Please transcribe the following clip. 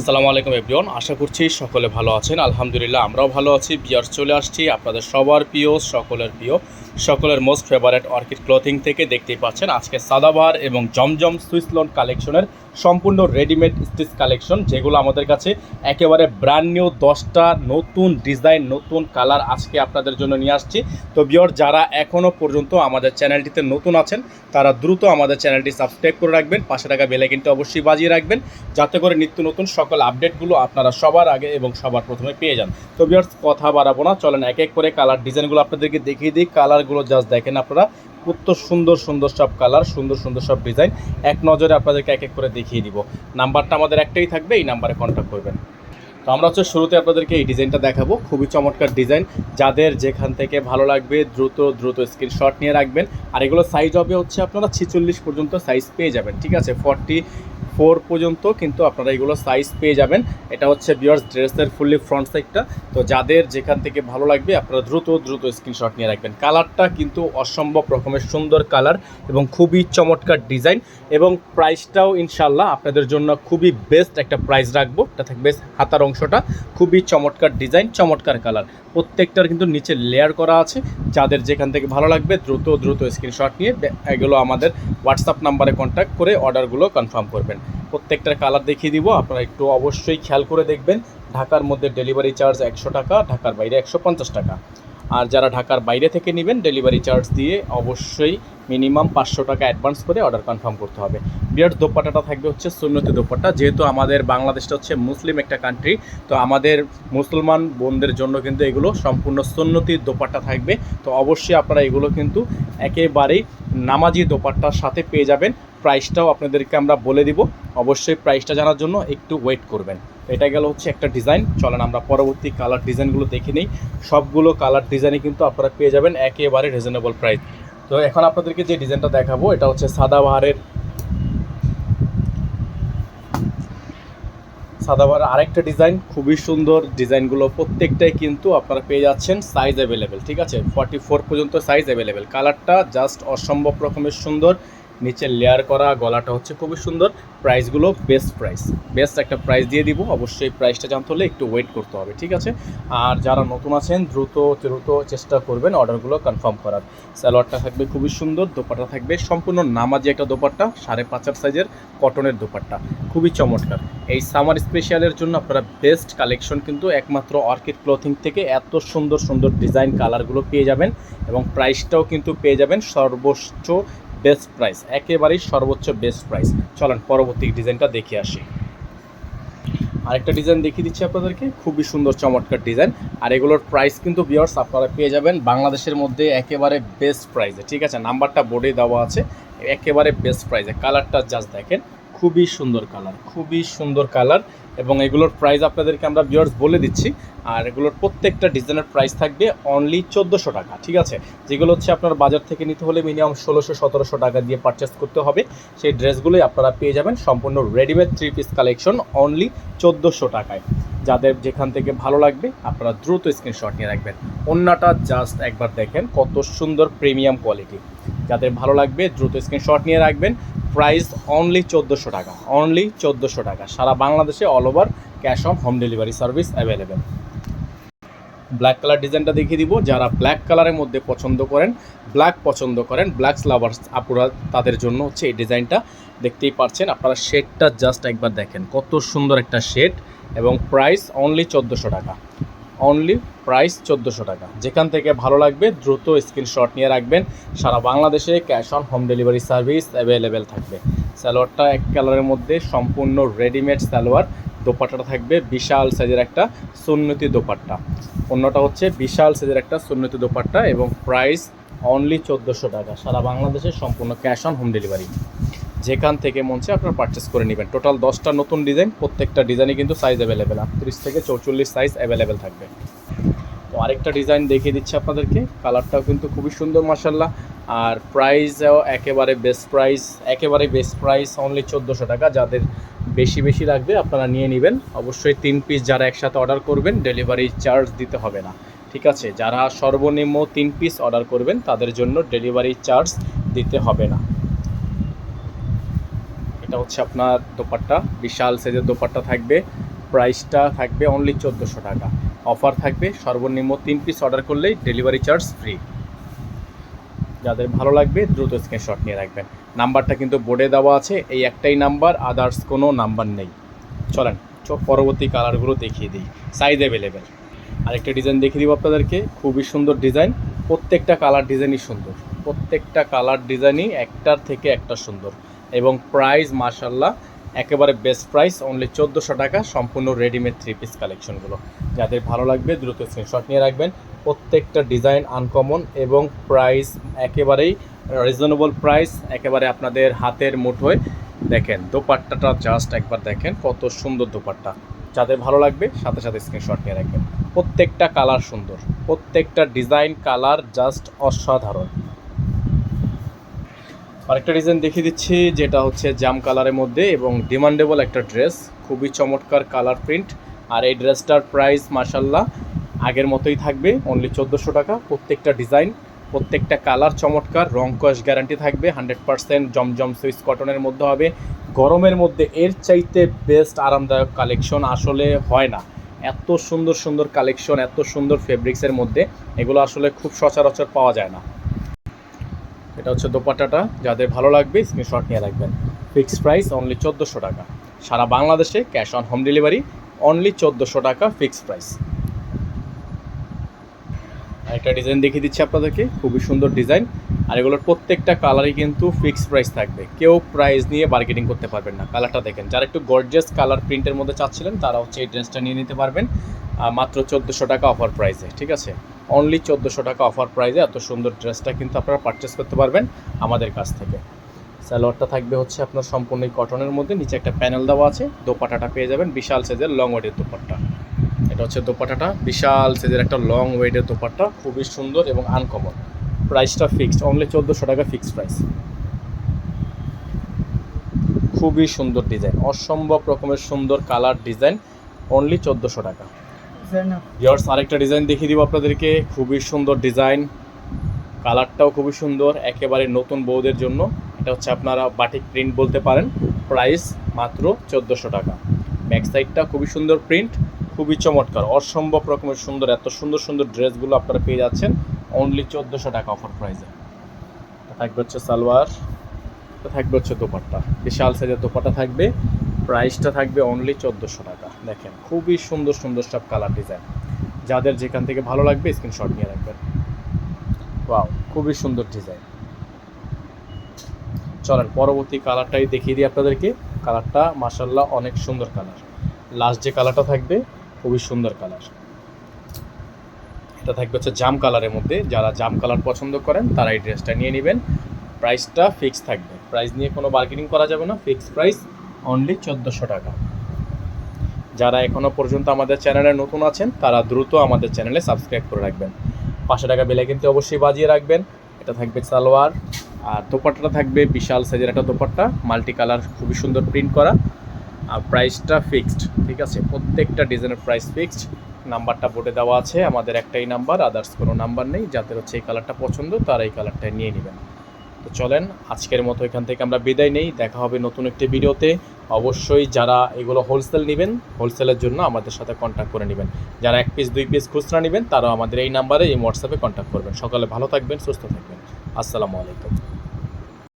আসসালামু আলাইকুম এভরিওয়ান, আশা করছি সকলে ভালো আছেন। আলহামদুলিল্লাহ আমরাও ভালো আছি বিয়ার চলে আসছি আপনাদের সবার প্রিয়, সকলের প্রিয়, সকলের মোস্ট ফেভারেট অর্কিড ক্লথিং থেকে দেখতেই পাচ্ছেন আজকে সাদাবার এবং জমজম সুইসলন কালেকশনের সম্পূর্ণ রেডিমেড স্টিচ কালেকশন যেগুলো আমাদের কাছে একেবারে ব্র্যান্ড নিউ দশটা নতুন ডিজাইন নতুন কালার আজকে আপনাদের জন্য নিয়ে আসছি। তো বিয়র যারা এখনও পর্যন্ত আমাদের চ্যানেলটিতে নতুন আছেন, তারা দ্রুত আমাদের চ্যানেলটি সাবস্ক্রাইব করে রাখবেন, পাশে টাকা বেলাইকিনটা অবশ্যই বাজিয়ে রাখবেন, যাতে করে নিত্য নতুন সকল আপডেটগুলো আপনারা সবার আগে এবং সবার প্রথমে পেয়ে যান। তো বিয়ার্স কথা বাড়াবো না, চলেন এক এক করে কালার ডিজাইনগুলো আপনাদেরকে দেখিয়ে দিই। কালারগুলো জাস্ট দেখেন আপনারা কত সুন্দর সুন্দর সব কালার সুন্দর সুন্দর সব ডিজাইন এক নজরে আপনাদেরকে এক এক করে দেখিয়ে দিব। নাম্বারটা আমাদের একটাই থাকবে, এই নাম্বারে কন্ট্যাক্ট করবেন। তো আমরা হচ্ছে শুরুতে আপনাদেরকে এই ডিজাইনটা দেখাবো। খুবই চমৎকার ডিজাইন যাদের যেখান থেকে ভালো লাগবে, দ্রুত দ্রুত স্ক্রিনশট নিয়ে রাখবেন। আর এগুলো সাইজ হবে হচ্ছে আপনারা ছেচল্লিশ পর্যন্ত সাইজ পেয়ে যাবেন, ঠিক আছে? ফর্টি ফোর পর্যন্ত কিন্তু আপনারা এগুলো সাইজ পেয়ে যাবেন। এটা হচ্ছে বিয়ার্স ড্রেসের ফুললি ফ্রন্ট সাইডটা তো যাদের যেখান থেকে ভালো লাগবে, আপনারা দ্রুত দ্রুত স্ক্রিনশট নিয়ে রাখবেন। কালারটা কিন্তু অসম্ভব রকমের সুন্দর কালার এবং খুবই চমৎকার ডিজাইন এবং প্রাইসটাও ইনশাল্লাহ আপনাদের জন্য খুবই বেস্ট একটা প্রাইস রাখব। এটা থাকবে হাতার অংশটা। খুবই চমৎকার ডিজাইন চমৎকার কালার প্রত্যেকটার কিন্তু নিচে লেয়ার করা আছে। যাদের যেখান থেকে ভালো লাগবে, দ্রুত দ্রুত স্ক্রিনশট নিয়ে এগুলো আমাদের হোয়াটসঅ্যাপ নাম্বারে কন্ট্যাক্ট করে অর্ডারগুলো কনফার্ম করবেন। প্রত্যেকটার কালার দেখিয়ে দিব। আপনারা একটু অবশ্যই খেয়াল করে দেখবেন। ঢাকার মধ্যে ডেলিভারি চার্জ একশো টাকা, ঢাকার বাইরে একশো পঞ্চাশ টাকা। আর যারা ঢাকার বাইরে থেকে নেবেন ডেলিভারি চার্জ দিয়ে অবশ্যই মিনিমাম পাঁচশো টাকা অ্যাডভান্স করে অর্ডার কনফার্ম করতে হবে। বিরাট দোপাটাটা থাকবে হচ্ছে সুন্নতি দোপাট্টা, যেহেতু আমাদের বাংলাদেশটা হচ্ছে মুসলিম একটা কান্ট্রি তো আমাদের মুসলমান বোনদের জন্য কিন্তু এগুলো সম্পূর্ণ সুন্নতি দোপাট্টা থাকবে। তো অবশ্যই আপনারা এগুলো কিন্তু একেবারেই নামাজি দোপাট্টার সাথে পেয়ে যাবেন। প্রাইসটাও আপনাদেরকে আমরা বলে দিব। অবশ্যই প্রাইসটা জানার জন্য একটু ওয়েট করবেন। এটা গেল হচ্ছে একটা ডিজাইন। চলেন আমরা পরবর্তী কালার ডিজাইনগুলো দেখে নিই। সবগুলো কালার ডিজাইনে কিন্তু আপনারা পেয়ে যাবেন একেবারে রিজনেবল প্রাইস তো এখন আপনাদেরকে যে ডিজাইনটা দেখাবো, এটা হচ্ছে সাদাবাহারের সাদাবাহারের আরেকটা ডিজাইন খুবই সুন্দর ডিজাইনগুলো প্রত্যেকটাই কিন্তু আপনারা পেয়ে যাচ্ছেন সাইজ অ্যাভেলেবেল ঠিক আছে? ফর্টি ফোর পর্যন্ত সাইজ অ্যাভেলেবেল কালারটা জাস্ট অসম্ভব রকমের সুন্দর। নিচে লেয়ার করা গলাটা হচ্ছে খুবই সুন্দর। প্রাইসগুলো বেস্ট প্রাইস বেস্ট একটা প্রাইস দিয়ে দিব। অবশ্যই প্রাইসটা জানতে হলে একটু ওয়েট করতে হবে, ঠিক আছে? আর যারা নতুন আছেন, দ্রুত দ্রুত চেষ্টা করবেন অর্ডারগুলো কনফার্ম করার। সালোয়ারটা থাকবে খুবই সুন্দর, দোপাট্টা থাকবে সম্পূর্ণ নামাজি একটা দোপাট্টা, সাড়ে পাঁচার সাইজের কটনের দোপাট্টা। খুবই চমৎকার। এই সামার স্পেশালের জন্য আপনারা বেস্ট কালেকশন কিন্তু একমাত্র অর্কিড ক্লথিং থেকে এত সুন্দর সুন্দর ডিজাইন কালারগুলো পেয়ে যাবেন এবং প্রাইসটাও কিন্তু পেয়ে যাবেন সর্বোচ্চ বেস্ট প্রাইস একেবারেই সর্বোচ্চ বেস্ট প্রাইস চলেন পরবর্তী ডিজাইনটা দেখে আসি। আরেকটা ডিজাইন দেখিয়ে দিচ্ছি আপনাদেরকে, খুবই সুন্দর, চমৎকার ডিজাইন আর এগুলোর প্রাইস কিন্তু বিয়ার্স আপনারা পেয়ে যাবেন বাংলাদেশের মধ্যে একেবারে বেস্ট প্রাইসে ঠিক আছে? নাম্বারটা বোর্ডে দেওয়া আছে, একেবারে বেস্ট প্রাইসে কালারটা জাস্ট দেখেন। খুবই সুন্দর কালার খুবই সুন্দর কালার এবং এগুলোর প্রাইস আপনাদেরকে আমরা বিয়ার্স বলে দিচ্ছি। আর এগুলোর প্রত্যেকটা ডিজাইনের প্রাইস থাকবে অনলি চোদ্দোশো টাকা, ঠিক আছে? যেগুলো হচ্ছে আপনার বাজার থেকে নিতে হলে মিনিমাম ষোলোশো, সতেরোশো টাকা দিয়ে পারচেস করতে হবে। সেই ড্রেসগুলোই আপনারা পেয়ে যাবেন সম্পূর্ণ readymade three piece collection only চোদ্দোশো টাকায়। যাদের যেখান থেকে ভালো লাগবে, আপনারা দ্রুত স্ক্রিনশট নিয়ে রাখবেন। অন্যটা জাস্ট একবার দেখেন কত সুন্দর প্রিমিয়াম কোয়ালিটি যাদের ভালো লাগবে দ্রুত স্ক্রিনশট নিয়ে রাখবেন। প্রাইস অনলি চোদ্দোশো টাকা অনলি চোদ্দোশো টাকা। সারা বাংলাদেশে all over cash on home delivery service available black colour ডিজাইনটা দেখিয়ে দিব। যারা ব্ল্যাক কালারের মধ্যে পছন্দ করেন ব্ল্যাক পছন্দ করেন ব্ল্যাক লাভার্স আপুরা তাদের জন্য হচ্ছে এই ডিজাইনটা দেখতেই পাচ্ছেন আপনারা শেডটা জাস্ট একবার দেখেন। কত সুন্দর একটা শেড এবং প্রাইস অনলি চোদ্দোশো টাকা। অনলি প্রাইস চোদ্দোশো টাকা। যেখান থেকে ভালো লাগবে, দ্রুত স্ক্রিনশট নিয়ে রাখবেন। সারা বাংলাদেশে cash on home delivery service available থাকবে। সালোয়ারটা এক কালারের মধ্যে সম্পূর্ণ রেডিমেড সালোয়ার। দোপাট্টাটা থাকবে বিশাল সাইজের একটা সুন্নতি দোপাট্টা। অন্যটা হচ্ছে বিশাল সাইজের একটা সুন্নতি দোপাট্টা এবং প্রাইস অনলি চোদ্দোশো টাকা। সারা বাংলাদেশে সম্পূর্ণ ক্যাশ অন হোম ডেলিভারি যেখান থেকে মন চায় আপনারা পারচেস করে নেবেন। টোটাল দশটা নতুন ডিজাইন প্রত্যেকটা ডিজাইনই কিন্তু সাইজ অ্যাভেলেবেল আটত্রিশ থেকে চৌচল্লিশ সাইজ অ্যাভেলেবেল থাকবে। তো আরেকটা ডিজাইন দেখিয়ে দিচ্ছি আপনাদেরকে কালারটাও কিন্তু খুবই সুন্দর মাসাল্লাহ আর প্রাইসও একেবারে বেস্ট প্রাইস একেবারে বেস্ট প্রাইস অনলি চোদ্দোশো টাকা। যাদের বেশি বেশি লাগবে, আপনারা নিয়ে নেবেন। অবশ্যই তিন পিস যারা একসাথে অর্ডার করবেন ডেলিভারি চার্জ দিতে হবে না। ঠিক আছে? যারা সর্বনিম্ন তিন পিস অর্ডার করবেন, তাদের জন্য ডেলিভারি চার্জ দিতে হবে না। এটা হচ্ছে আপনার দোপাট্টা। বিশাল সাইজের দোপাট্টা থাকবে। প্রাইসটা থাকবে অনলি চোদ্দোশো টাকা। অফার থাকবে সর্বনিম্ন তিন পিস অর্ডার করলেই ডেলিভারি চার্জ ফ্রি যাদের ভালো লাগবে দ্রুত স্ক্রিনশট নিয়ে রাখবেন। নাম্বারটা কিন্তু বোর্ডে দেওয়া আছে। এই একটাই নাম্বার আদার্স কোনো নাম্বার নেই। চলেন চোখ পরবর্তী কালারগুলো দেখিয়ে দিই। সাইজ অ্যাভেলেবেল আরেকটা ডিজাইন দেখিয়ে দিব আপনাদেরকে। খুবই সুন্দর ডিজাইন প্রত্যেকটা কালার ডিজাইনই সুন্দর। প্রত্যেকটা কালার ডিজাইনই একটার থেকে একটা সুন্দর। এবং প্রাইস মার্শাল্লাহ একেবারে বেস্ট প্রাইস অনলি চোদ্দোশো টাকা, সম্পূর্ণ রেডিমেড থ্রি পিস কালেকশনগুলো যাদের ভালো লাগবে, দ্রুত স্ক্রিনশট নিয়ে রাখবেন। প্রত্যেকটা ডিজাইন আনকমন এবং প্রাইস একেবারেই রিজনেবল প্রাইস একেবারে আপনাদের হাতের মুঠোয়। দেখেন, দোপাট্টাটা জাস্ট একবার দেখেন, কত সুন্দর দোপাট্টা। যাদের ভালো লাগবে, সাথে সাথে স্ক্রিনশট নিয়ে রাখবেন। প্রত্যেকটা কালার সুন্দর। প্রত্যেকটা ডিজাইন কালার জাস্ট অসাধারণ। আরেকটা ডিজাইন দেখিয়ে দিচ্ছি, যেটা হচ্ছে জাম কালারের মধ্যে এবং ডিমান্ডেবল একটা ড্রেস খুবই চমৎকার কালার প্রিন্ট আর এই ড্রেসটার প্রাইস মাসাল্লাহ আগের মতোই থাকবে অনলি চোদ্দোশো টাকা। প্রত্যেকটা ডিজাইন প্রত্যেকটা কালার চমৎকার, রং কস গ্যারান্টি থাকবে হান্ড্রেড পার্সেন্ট জমজম সুইস কটনের মধ্যে হবে। গরমের মধ্যে এর চাইতে বেস্ট আরামদায়ক কালেকশন আসলে হয় না। এত সুন্দর সুন্দর কালেকশন এত সুন্দর ফেব্রিক্সের মধ্যে, এগুলো আসলে খুব সচরাচর পাওয়া যায় না। এটা হচ্ছে দোপাট্টাটা। যাদের ভালো লাগবে স্ক্রিনশট নিয়ে রাখবেন। ফিক্সড প্রাইস অনলি চোদ্দোশো টাকা। সারা বাংলাদেশে cash on home delivery only চোদ্দোশো টাকা ফিক্সড প্রাইস একটা ডিজাইন দেখিয়ে দিচ্ছি আপনাদেরকে। খুবই সুন্দর ডিজাইন আর এগুলোর প্রত্যেকটা কালারই কিন্তু ফিক্সড প্রাইস থাকবে। কেউ প্রাইস নিয়ে মার্কেটিং করতে পারবেন না। কালারটা দেখেন, যারা একটু গর্জিয়াস কালার প্রিন্টের মধ্যে চাচ্ছিলেন, তারা হচ্ছে এই ড্রেসটা নিয়ে নিতে পারবেন। মাত্র চোদ্দোশো টাকা অফার প্রাইসে ঠিক আছে? অনলি চোদ্দোশো টাকা অফার প্রাইসে এত সুন্দর ড্রেসটা কিন্তু আপনারা পারচেস করতে পারবেন আমাদের কাছ থেকে। স্যালোয়ারটা থাকবে হচ্ছে আপনার সম্পূর্ণ কটনের মধ্যে, নিচে একটা প্যানেল দেওয়া আছে, দোপাটাটা পেয়ে যাবেন বিশাল সাইজের লং ওয়েটের দোপাট্টা। এটা হচ্ছে দোপাট্টাটা বিশাল সাইজের একটা লং ওয়েটের দোপাট্টা, খুবই সুন্দর এবং আনকমন প্রাইসটা ফিক্সড অনলি চোদ্দোশো টাকা ফিক্সড প্রাইস খুবই সুন্দর ডিজাইন অসম্ভব রকমের সুন্দর কালার ডিজাইন অনলি চোদ্দোশো টাকা। ইয়ার্স আরেকটা ডিজাইন দেখিয়ে দিব আপনাদেরকে। খুবই সুন্দর ডিজাইন কালারটাও খুবই সুন্দর, একেবারে নতুন বউদের জন্য। এটা হচ্ছে আপনারা বাটিক প্রিন্ট বলতে পারেন। প্রাইস মাত্র চোদ্দোশো টাকা। ব্যাক সাইডটা খুবই সুন্দর প্রিন্ট খুবই চমৎকার। অসম্ভব রকমের সুন্দর, এত সুন্দর সুন্দর ড্রেসগুলো আপনারা পেয়ে যাচ্ছেন। অনলি চোদ্দোশো টাকা অফার প্রাইসে থাকবে হচ্ছে সালোয়ার থাকবে হচ্ছে দোপাট্টা। বিশাল সাইজের দোপাট্টা থাকবে। প্রাইসটা থাকবে অনলি চোদ্দোশো টাকা। দেখেন, খুবই সুন্দর সুন্দর সব কালার ডিজাইন যাদের যেখান থেকে ভালো লাগবে স্ক্রিনশট নিয়ে রাখবেন। ওয়াও খুবই সুন্দর ডিজাইন চলেন, পরবর্তী কালারটাই দেখিয়ে দিই আপনাদেরকে। কালারটা মাসাল্লাহ অনেক সুন্দর কালার লাস্ট যে কালারটা থাকবে, খুবই সুন্দর কালার এটা থাকবে হচ্ছে জাম কালারের মধ্যে। যারা জাম কালার পছন্দ করেন, তারা এই ড্রেসটা নিয়ে নেবেন। প্রাইসটা ফিক্স থাকবে। প্রাইস নিয়ে কোনো বার্গেনিং করা যাবে না। ফিক্স প্রাইস অনলি চোদ্দোশো টাকা। যারা এখনও পর্যন্ত আমাদের চ্যানেলে নতুন আছেন, তারা দ্রুত আমাদের চ্যানেলে সাবস্ক্রাইব করে রাখবেন। পাঁচশো টাকা বেলে কিন্তু অবশ্যই বাজিয়ে রাখবেন। এটা থাকবে সালোয়ার, আর দোপাট্টাটা থাকবে বিশাল সাইজের একটা দোপাট্টা মাল্টি কালার খুবই সুন্দর প্রিন্ট করা। আর প্রাইসটা ফিক্সড ঠিক আছে? প্রত্যেকটা ডিজাইনের প্রাইস ফিক্সড নাম্বারটা বোর্ডে দেওয়া আছে, আমাদের একটাই নাম্বার আদার্স কোনো নাম্বার নেই। যাদের হচ্ছে এই কালারটা পছন্দ, তারা এই কালারটা নিয়ে নেবেন। তো চলেন, আজকের মতো এখান থেকে আমরা বিদায় নেই। দেখা হবে নতুন একটি ভিডিওতে। অবশ্যই যারা এগুলো হোলসেল নেবেন, হোলসেলের জন্য আমাদের সাথে কন্ট্যাক্ট করে নেবেন। যারা এক পিস দুই পিস খুচরা নেবেন, তারাও আমাদের এই নাম্বারে এই হোয়াটসঅ্যাপে কন্ট্যাক্ট করবেন। সকালে ভালো থাকবেন, সুস্থ থাকবেন। আসসালামু আলাইকুম।